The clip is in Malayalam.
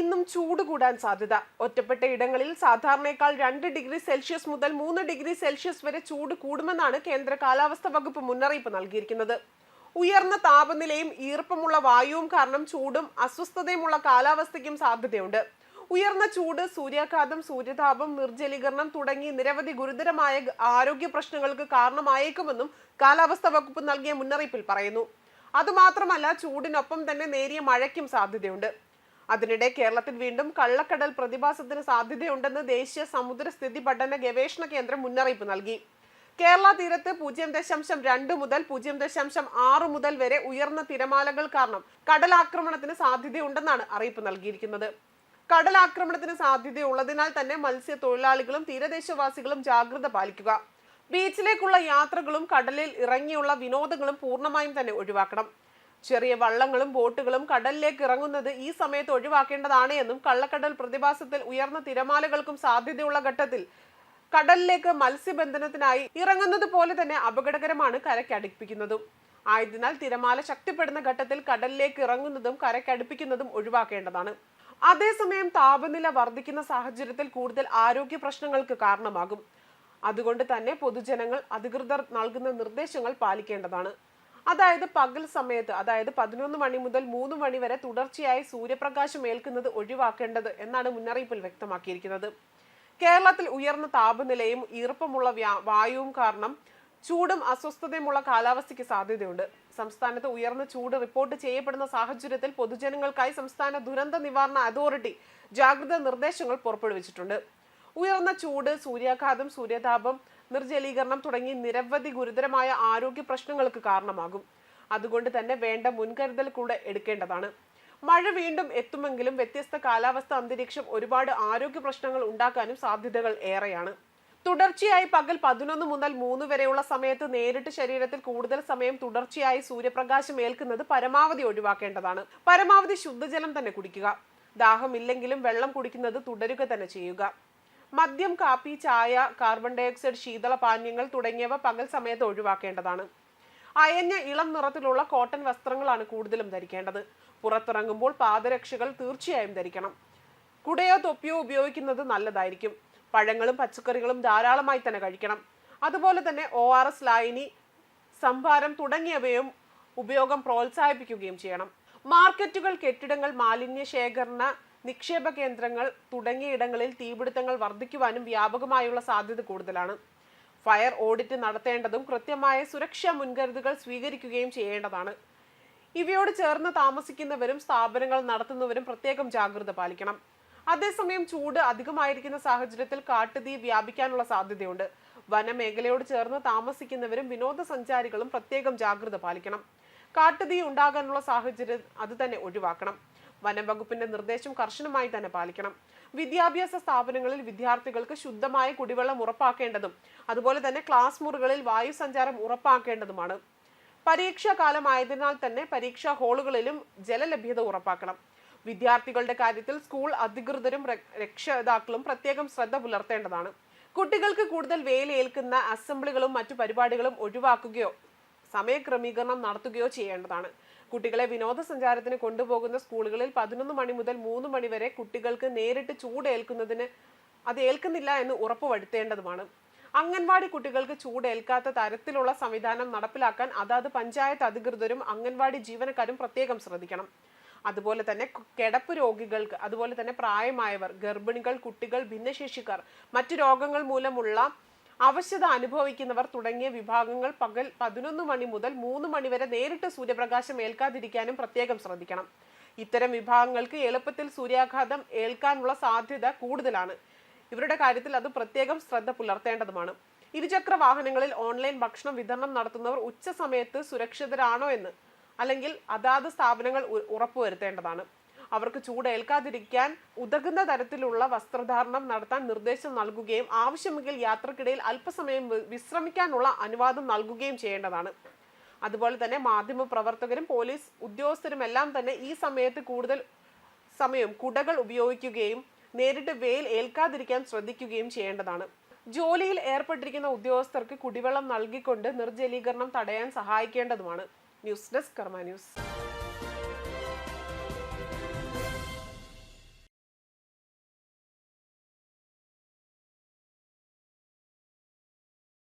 ഇന്നും ചൂട് കൂടാൻ സാധ്യത. ഒറ്റപ്പെട്ട ഇടങ്ങളിൽ സാധാരണയേക്കാൾ രണ്ട് ഡിഗ്രി സെൽഷ്യസ് മുതൽ മൂന്ന് ഡിഗ്രി സെൽഷ്യസ് വരെ ചൂട് കൂടുമെന്നാണ് കേന്ദ്ര കാലാവസ്ഥാ വകുപ്പ് മുന്നറിയിപ്പ് നൽകിയിരിക്കുന്നത്. ഉയർന്ന താപനിലയും ഈർപ്പമുള്ള വായുവും കാരണം ചൂടും അസ്വസ്ഥതയുമുള്ള കാലാവസ്ഥയ്ക്കും സാധ്യതയുണ്ട്. ഉയർന്ന ചൂട് സൂര്യാഘാതം സൂര്യതാപം നിർജലീകരണം തുടങ്ങി നിരവധി ഗുരുതരമായ ആരോഗ്യ പ്രശ്നങ്ങൾക്ക് കാരണമായേക്കുമെന്നും കാലാവസ്ഥാ വകുപ്പ് നൽകിയ മുന്നറിയിപ്പിൽ പറയുന്നു. അതുമാത്രമല്ല ചൂടിനൊപ്പം തന്നെ നേരിയ മഴയ്ക്കും സാധ്യതയുണ്ട്. അതിനിടെ കേരളത്തിൽ വീണ്ടും കള്ളക്കടൽ പ്രതിഭാസത്തിന് സാധ്യതയുണ്ടെന്ന് ദേശീയ സമുദ്ര സ്ഥിതി പഠന ഗവേഷണ കേന്ദ്രം മുന്നറിയിപ്പ് നൽകി. കേരള തീരത്ത് പൂജ്യം ദശാംശം രണ്ട് മുതൽ പൂജ്യം ദശാംശം ആറ് മുതൽ വരെ ഉയർന്ന തിരമാലകൾ കാരണം കടലാക്രമണത്തിന് സാധ്യതയുണ്ടെന്നാണ് അറിയിപ്പ് നൽകിയിരിക്കുന്നത്. കടലാക്രമണത്തിന് സാധ്യതയുള്ളതിനാൽ തന്നെ മത്സ്യത്തൊഴിലാളികളും തീരദേശവാസികളും ജാഗ്രത പാലിക്കുക. ബീച്ചിലേക്കുള്ള യാത്രകളും കടലിൽ ഇറങ്ങിയുള്ള വിനോദങ്ങളും പൂർണമായും തന്നെ ഒഴിവാക്കണം. ചെറിയ വള്ളങ്ങളും ബോട്ടുകളും കടലിലേക്ക് ഇറങ്ങുന്നത് ഈ സമയത്ത് ഒഴിവാക്കേണ്ടതാണ് എന്നും കള്ളക്കടൽ പ്രതിഭാസത്തിൽ ഉയർന്ന തിരമാലകൾക്കും സാധ്യതയുള്ള ഘട്ടത്തിൽ കടലിലേക്ക് മത്സ്യബന്ധനത്തിനായി ഇറങ്ങുന്നത് പോലെ തന്നെ അപകടകരമാണ് കരയ്ക്കടുപ്പിക്കുന്നതും ആയതിനാൽ തിരമാല ശക്തിപ്പെടുന്ന ഘട്ടത്തിൽ കടലിലേക്ക് ഇറങ്ങുന്നതും കരയ്ക്കടുപ്പിക്കുന്നതും ഒഴിവാക്കേണ്ടതാണ്. അതേസമയം താപനില വർദ്ധിക്കുന്ന സാഹചര്യത്തിൽ കൂടുതൽ ആരോഗ്യ പ്രശ്നങ്ങൾക്ക് കാരണമാകും. അതുകൊണ്ട് തന്നെ പൊതുജനങ്ങൾ അധികൃതർ നൽകുന്ന നിർദ്ദേശങ്ങൾ പാലിക്കേണ്ടതാണ്. അതായത് പകൽ സമയത്ത് അതായത് പതിനൊന്ന് മണി മുതൽ മൂന്ന് മണി വരെ തുടർച്ചയായി സൂര്യപ്രകാശം ഏൽക്കുന്നത് ഒഴിവാക്കേണ്ടത് എന്നാണ് മുന്നറിയിപ്പിൽ വ്യക്തമാക്കിയിരിക്കുന്നത്. കേരളത്തിൽ ഉയർന്ന താപനിലയും ഈർപ്പമുള്ള വ്യാ- വായുവും കാരണം ചൂടും അസ്വസ്ഥതയുമുള്ള കാലാവസ്ഥയ്ക്ക് സാധ്യതയുണ്ട്. സംസ്ഥാനത്ത് ഉയർന്ന ചൂട് റിപ്പോർട്ട് ചെയ്യപ്പെടുന്ന സാഹചര്യത്തിൽ പൊതുജനങ്ങൾക്കായി സംസ്ഥാന ദുരന്ത നിവാരണ അതോറിറ്റി ജാഗ്രതാ നിർദ്ദേശങ്ങൾ പുറപ്പെടുവിച്ചിട്ടുണ്ട്. ഉയർന്ന ചൂട് സൂര്യാഘാതം സൂര്യതാപം നിർജലീകരണം തുടങ്ങി നിരവധി ഗുരുതരമായ ആരോഗ്യ പ്രശ്നങ്ങൾക്ക് കാരണമാകും. അതുകൊണ്ട് തന്നെ വേണ്ട മുൻകരുതൽ കൂടെ എടുക്കേണ്ടതാണ്. മഴ വീണ്ടും എത്തുമെങ്കിലും വ്യത്യസ്ത കാലാവസ്ഥ അന്തരീക്ഷം ഒരുപാട് ആരോഗ്യ പ്രശ്നങ്ങൾ ഉണ്ടാക്കാനും സാധ്യതകൾ ഏറെയാണ്. തുടർച്ചയായി പകൽ പതിനൊന്ന് മുതൽ മൂന്ന് വരെയുള്ള സമയത്ത് നേരിട്ട് ശരീരത്തിൽ കൂടുതൽ സമയം തുടർച്ചയായി സൂര്യപ്രകാശം ഏൽക്കുന്നത് പരമാവധി ഒഴിവാക്കേണ്ടതാണ്. പരമാവധി ശുദ്ധജലം തന്നെ കുടിക്കുക. ദാഹമില്ലെങ്കിലും വെള്ളം കുടിക്കുന്നത് തുടരുക തന്നെ ചെയ്യുക. മദ്യം കാപ്പി ചായ കാർബൺ ഡയോക്സൈഡ് ശീതള പാനീയങ്ങൾ തുടങ്ങിയവ പകൽ സമയത്ത് ഒഴിവാക്കേണ്ടതാണ്. അയഞ്ഞ ഇളം നിറത്തിലുള്ള കോട്ടൺ വസ്ത്രങ്ങളാണ് കൂടുതലും ധരിക്കേണ്ടത്. പുറത്തിറങ്ങുമ്പോൾ പാദരക്ഷകൾ തീർച്ചയായും ധരിക്കണം. കുടയോ തൊപ്പിയോ ഉപയോഗിക്കുന്നത് നല്ലതായിരിക്കും. പഴങ്ങളും പച്ചക്കറികളും ധാരാളമായി തന്നെ കഴിക്കണം. അതുപോലെ തന്നെ ഒ ആർ എസ് ലായനി സംഭാരം തുടങ്ങിയവയും ഉപയോഗം പ്രോത്സാഹിപ്പിക്കുകയും ചെയ്യണം. മാർക്കറ്റുകൾ കെട്ടിടങ്ങൾ മാലിന്യ ശേഖരണ നിക്ഷേപ കേന്ദ്രങ്ങൾ തുടങ്ങിയ ഇടങ്ങളിൽ തീപിടുത്തങ്ങൾ വർദ്ധിക്കുവാനും വ്യാപകമായുള്ള സാധ്യത കൂടുതലാണ്. ഫയർ ഓഡിറ്റ് നടത്തേണ്ടതും കൃത്യമായ സുരക്ഷാ മുൻകരുതലുകൾ സ്വീകരിക്കുകയും ചെയ്യേണ്ടതാണ്. ഇവയോട് ചേർന്ന് താമസിക്കുന്നവരും സ്ഥാപനങ്ങൾ നടത്തുന്നവരും പ്രത്യേകം ജാഗ്രത പാലിക്കണം. അതേസമയം ചൂട് അധികമായിരിക്കുന്ന സാഹചര്യത്തിൽ കാട്ടുതീ വ്യാപിക്കാനുള്ള സാധ്യതയുണ്ട്. വനമേഖലയോട് ചേർന്ന് താമസിക്കുന്നവരും വിനോദസഞ്ചാരികളും പ്രത്യേകം ജാഗ്രത പാലിക്കണം. കാട്ടുതീ ഉണ്ടാകാനുള്ള സാഹചര്യം അത് തന്നെ ഒഴിവാക്കണം. വനം വകുപ്പിന്റെ നിർദ്ദേശം കർശനമായി തന്നെ പാലിക്കണം. വിദ്യാഭ്യാസ സ്ഥാപനങ്ങളിൽ വിദ്യാർത്ഥികൾക്ക് ശുദ്ധമായ കുടിവെള്ളം ഉറപ്പാക്കേണ്ടതും അതുപോലെ തന്നെ ക്ലാസ് മുറികളിൽ വായു സഞ്ചാരം ഉറപ്പാക്കേണ്ടതുമാണ്. പരീക്ഷാ കാലമായതിനാൽ തന്നെ പരീക്ഷാ ഹാളുകളിലും ജലലഭ്യത ഉറപ്പാക്കണം. വിദ്യാർത്ഥികളുടെ കാര്യത്തിൽ സ്കൂൾ അധികൃതരും രക്- രക്ഷിതാക്കളും പ്രത്യേകം ശ്രദ്ധ പുലർത്തേണ്ടതാണ്. കുട്ടികൾക്ക് കൂടുതൽ വേലയേൽക്കുന്ന അസംബ്ലികളും മറ്റു പരിപാടികളും ഒഴിവാക്കുകയോ സമയക്രമീകരണം നടത്തുകയോ ചെയ്യേണ്ടതാണ്. കുട്ടികളെ വിനോദസഞ്ചാരത്തിന് കൊണ്ടുപോകുന്ന സ്കൂളുകളിൽ പതിനൊന്ന് മണി മുതൽ മൂന്ന് മണി വരെ കുട്ടികൾക്ക് നേരിട്ട് ചൂട് ഏൽക്കുന്നതിന് അത് ഏൽക്കുന്നില്ല എന്ന് ഉറപ്പുവരുത്തേണ്ടതുമാണ് അംഗൻവാടി കുട്ടികൾക്ക് ചൂട് ഏൽക്കാത്ത തരത്തിലുള്ള സംവിധാനം നടപ്പിലാക്കാൻ അതാത് പഞ്ചായത്ത് അധികൃതരും അംഗൻവാടി ജീവനക്കാരും പ്രത്യേകം ശ്രദ്ധിക്കണം. അതുപോലെ തന്നെ കിടപ്പ് രോഗികൾക്ക് അതുപോലെ തന്നെ പ്രായമായവർ ഗർഭിണികൾ കുട്ടികൾ ഭിന്നശേഷിക്കാർ മറ്റു രോഗങ്ങൾ മൂലമുള്ള അവശത അനുഭവിക്കുന്നവർ തുടങ്ങിയ വിഭാഗങ്ങൾ പകൽ പതിനൊന്ന് മണി മുതൽ മൂന്ന് മണി വരെ നേരിട്ട് സൂര്യപ്രകാശം ഏൽക്കാതിരിക്കാനും പ്രത്യേകം ശ്രദ്ധിക്കണം. ഇത്തരം വിഭാഗങ്ങൾക്ക് എളുപ്പത്തിൽ സൂര്യാഘാതം ഏൽക്കാനുള്ള സാധ്യത കൂടുതലാണ്. ഇവരുടെ കാര്യത്തിൽ അത് പ്രത്യേകം ശ്രദ്ധ പുലർത്തേണ്ടതുമാണ്. ഇരുചക്ര വാഹനങ്ങളിൽ ഓൺലൈൻ ഭക്ഷണം വിതരണം നടത്തുന്നവർ ഉച്ച സമയത്ത് സുരക്ഷിതരാണോ എന്ന് അല്ലെങ്കിൽ അതാത് സ്ഥാപനങ്ങൾ ഉറപ്പുവരുത്തേണ്ടതാണ്. അവർക്ക് ചൂട് ഏൽക്കാതിരിക്കാൻ ഉതകുന്ന തരത്തിലുള്ള വസ്ത്രധാരണം നടത്താൻ നിർദ്ദേശം നൽകുകയും ആവശ്യമെങ്കിൽ യാത്രക്കിടയിൽ അല്പസമയം വിശ്രമിക്കാനുള്ള അനുവാദം നൽകുകയും ചെയ്യേണ്ടതാണ്. അതുപോലെ തന്നെ മാധ്യമ പ്രവർത്തകരും പോലീസ് ഉദ്യോഗസ്ഥരും എല്ലാം തന്നെ ഈ സമയത്ത് കൂടുതൽ സമയം കുടകൾ ഉപയോഗിക്കുകയും നേരിട്ട് വെയിൽ ഏൽക്കാതിരിക്കാൻ ശ്രദ്ധിക്കുകയും ചെയ്യേണ്ടതാണ്. ജോലിയിൽ ഏർപ്പെട്ടിരിക്കുന്ന ഉദ്യോഗസ്ഥർക്ക് കുടിവെള്ളം നൽകിക്കൊണ്ട് നിർജലീകരണം തടയാൻ സഹായിക്കേണ്ടതുമാണ്. News desk Karma news.